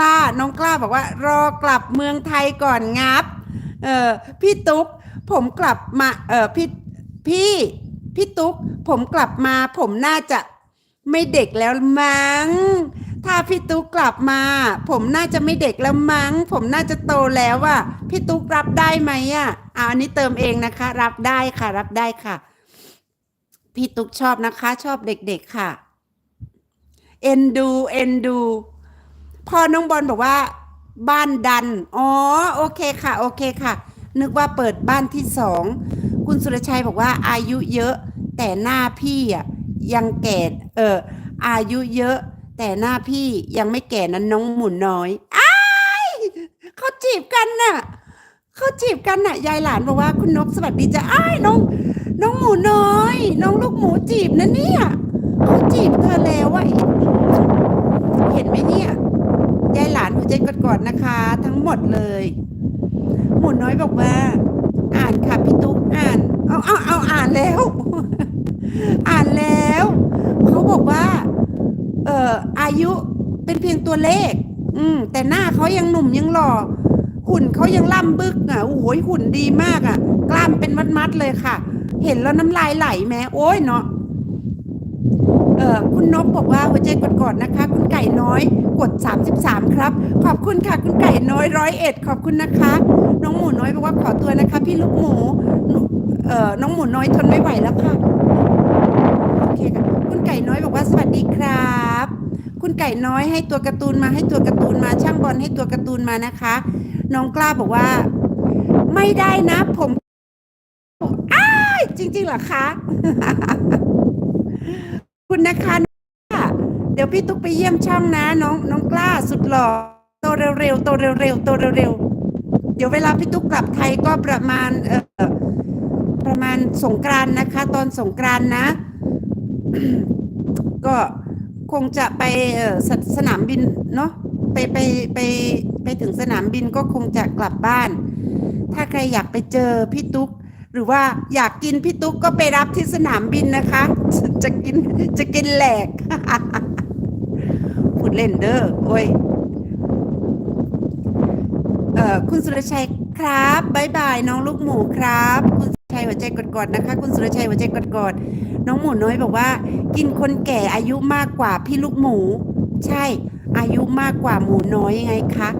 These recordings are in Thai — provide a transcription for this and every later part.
ล้า น้องกล้าบอกว่า รอกลับเมืองไทยก่อนงับ เออพี่ตุ๊ก ผมกลับมา เออพี่พี่พี่ตุ๊ก ผมกลับมา ผมน่าจะไม่เด็กแล้วมั้ง ถ้าพี่ตุ๊กกลับมา ผมน่าจะไม่เด็กแล้วมั้ง ผมน่าจะโตแล้วอะพี่ตุ๊กรับได้ไหมอะอ่าอันนี้เติมเองนะคะ รับได้ค่ะ รับได้ค่ะ พี่ตุ๊กชอบนะคะ ชอบเด็กๆค่ะ เอ็นดู เอ็นดู พอน้องบอลบอกว่า บ้านดัน อ๋อ โอเคค่ะ โอเคค่ะ นึกว่าเปิดบ้านที่สอง คุณสุรชัยบอกว่าอายุเยอะ แต่หน้าพี่อะยังแก่เออ อายุเยอะ แต่หน้าพี่ยังไม่แก่นั้นน้องหมุนน้อยอ้ายเขาจีบกันน่ะเขาจีบกันน่ะ ยายหลานบอกว่าคุณนกสวัสดีจ้ะอ้ายน้อง น้องหมูน้อย น้องลูกหมูจีบนะเนี่ยเขาจีบเธอแล้วอะเห็นไหมเนี่ย ยายหลานหัวใจกอดๆ นะคะทั้งหมดเลย หมูน้อยบอกว่า อ่านค่ะพี่ตุ๊กอ่าน เอาเอาเอาอ่านแล้ว อ่านแล้วเขาบอกว่า เอ่ออายุเป็นเพียงตัวเลข อืม แต่หน้าเขายังหนุ่มยังหล่อหุ่นเขายังล่ำบึกอะโอ้ยหุ่นดีมากอะ กล้ามเป็นมัดๆเลยค่ะ เห็นแล้วน้ำลายไหลแม้โอ้ยเนาะ คุณนกบอกว่าหัวใจกดๆนะคะ คุณไก่น้อยกด 33 ครับ ขอบคุณค่ะ คุณไก่น้อยร้อยเอ็ดขอบคุณนะคะ น้องหมูน้อยบอกว่าขอตัวนะคะ พี่ลูกหมูนูเอ่อน้องหมูน้อยทนไม่ไหวแล้วค่ะโอเคค่ะคุณไก่น้อยบอกว่าสวัสดีครับ คุณไก่น้อยให้ตัวการ์ตูนมาให้ตัวการ์ตูนมาช่างบอลให้ตัวการ์ตูนมานะคะ น้องกล้าบอกว่า ไม่ได้นะ ผมอ้าจริงๆเหรอคะ คุณนะคะเดี๋ยวพี่ตุ๊กไปเยี่ยมช่องนะ น้องน้องกล้าสุดหล่อโตเร็วๆโตเร็วๆโตเร็วๆเดี๋ยวเวลาพี่ตุ๊กกลับไทยก็ประมาณเออประมาณสงกรานนะคะ ตอนสงกรานนะ ก็คงจะไปสสนามบินเนาะไปไปไปไปถึงสนามบินก็คงจะกลับบ้าน ถ้าใครอยากไปเจอพี่ตุ๊ก หรือว่าอยากกินพี่ตุ๊กก็ไปรับที่สนามบินนะคะ จะกินจะกินแหลกพูดเล่นเด้อโอ้ยเอ่อคุณสุรชัยครับบายบายน้องลูกหมูครับ คุณสุรชัยหัวใจกดๆนะคะ คุณสุรชัยหัวใจกดๆน้องหมูน้อยบอกว่า กินคนแก่อายุมากกว่าพี่ลูกหมู ใช่ อายุมากกว่าหมูน้อยยังไงคะ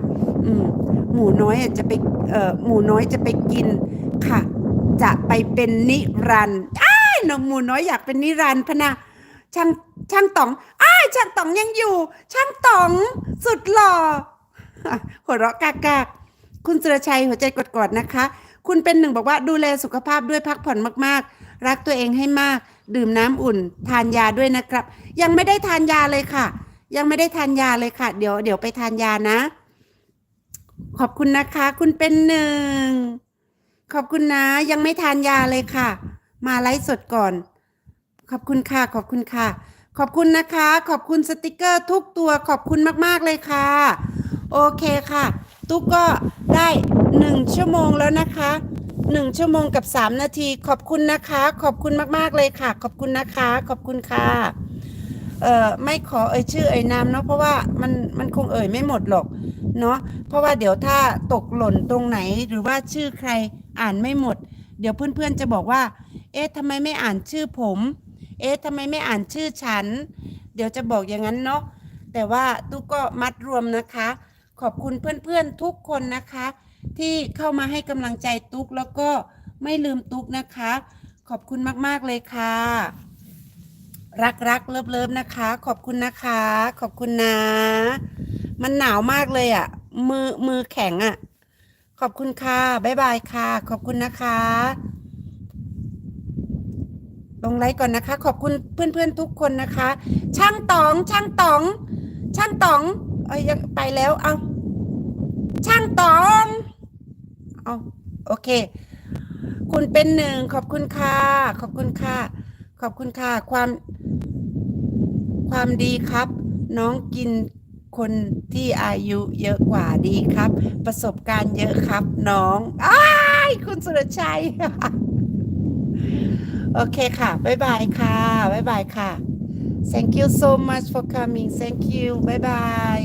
อืมหมูน้อยจะไปเอ่อหมูน้อยจะไปกินค่ะ จะไปเป็นนิรันดร์อ้ายน้องหมูน้อยอยากเป็นนิรันดร์พะนะช่างช่างต๋องอ้ายช่างต๋องยังอยู่ ช่างต๋องสุดหล่อหัวเราะกากากคุณสุรชัยหัวใจกดๆนะคะ คุณเป็นหนึ่งบอกว่าดูแลสุขภาพด้วยพักผ่อนมากๆ รักตัวเองให้มาก ดื่มน้ำอุ่น ทานยาด้วยนะครับ ยังไม่ได้ทานยาเลยค่ะ ยังไม่ได้ทานยาเลยค่ะ เดี๋ยวเดี๋ยวไปทานยานะ ขอบคุณนะคะ คุณเป็นหนึ่ง ขอบคุณนะยังไม่ทานยาเลยค่ะ มาไลฟ์สดก่อน ขอบคุณค่ะ ขอบคุณค่ะ ขอบคุณนะคะ ขอบคุณสติกเกอร์ทุกตัวขอบคุณมากๆเลยค่ะ โอเคค่ะ ตุ๊กก็ได้หนึ่งชั่วโมงแล้วนะคะหนึ่งชั่วโมงกับสามนาที ขอบคุณนะคะ ขอบคุณมากๆเลยค่ะ ขอบคุณนะคะ ขอบคุณค่ะเอ่อไม่ขอเอ่ยชื่อเอ่ยนามเนาะเพราะว่ามันมันคงเอ่ยไม่หมดหรอกเนาะเพราะว่าเดี๋ยวถ้าตกหล่นตรงไหนหรือว่าชื่อใคร อ่านไม่หมด เดี๋ยวเพื่อนๆจะบอกว่า เอ๊ะทำไมไม่อ่านชื่อผม เอ๊ะทำไมไม่อ่านชื่อฉัน เดี๋ยวจะบอกอย่างนั้นเนาะแต่ว่าตุ๊กก็มัดรวมนะคะ ขอบคุณเพื่อนๆทุกคนนะคะ ที่เข้ามาให้กำลังใจตุ๊กแล้วก็ไม่ลืมตุ๊กนะคะ ขอบคุณมากๆเลยค่ะ รักรักเลิฟเลิฟนะคะ ขอบคุณนะคะ ขอบคุณนะ มันหนาวมากเลยอะ่ะ มือมือแข็งอะ่ะ ขอบคุณค่ะ บ๊ายบายค่ะ ขอบคุณนะคะ ลงไลค์ก่อนนะคะ ขอบคุณเพื่อนๆทุกคนนะคะ ช่างต๋อง ช่างต๋อง ช่างต๋อง เอ้ยยังไปแล้ว เอาช่างต๋อง เอาโอเค คุณเป็นหนึ่ง ขอบคุณค่ะ ขอบคุณค่ะ ขอบคุณค่ะ ความ ความดีครับ น้องกิน คนที่อายุเยอะกว่าดีครับ ประสบการณ์เยอะครับน้องอ้ายคุณสุรชัย โอเคค่ะ บ๊ายบายค่ะ บ๊ายบายค่ะ thank you so much for coming thank you บ๊ายบาย